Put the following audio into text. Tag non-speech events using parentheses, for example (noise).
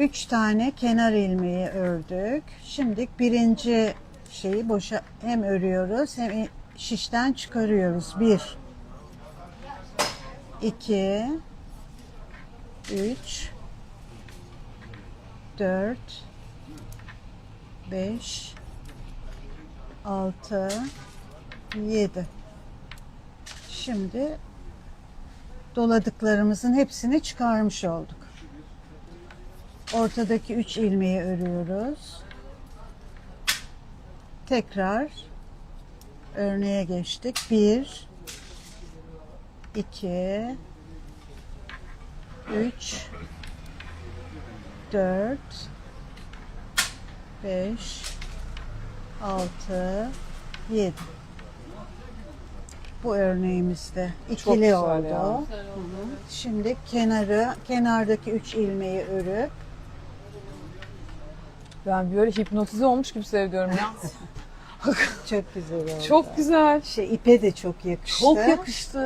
Üç tane kenar ilmeği ördük. Şimdi birinci şeyi boşa hem örüyoruz hem şişten çıkarıyoruz. Bir, iki, üç, dört, beş, altı, yedi. Şimdi doladıklarımızın hepsini çıkarmış olduk. Ortadaki üç ilmeği örüyoruz. Tekrar örneğe geçtik. Bir, iki, üç, dört, beş, altı, yedi. Bu örneğimizde ikili oldu. Şimdi kenarı, kenardaki üç ilmeği örüp Ben böyle hipnotize olmuş gibi seviyorum ya. (laughs) çok güzel oldu. Çok güzel. Şey ipe de çok yakıştı. Çok yakıştı.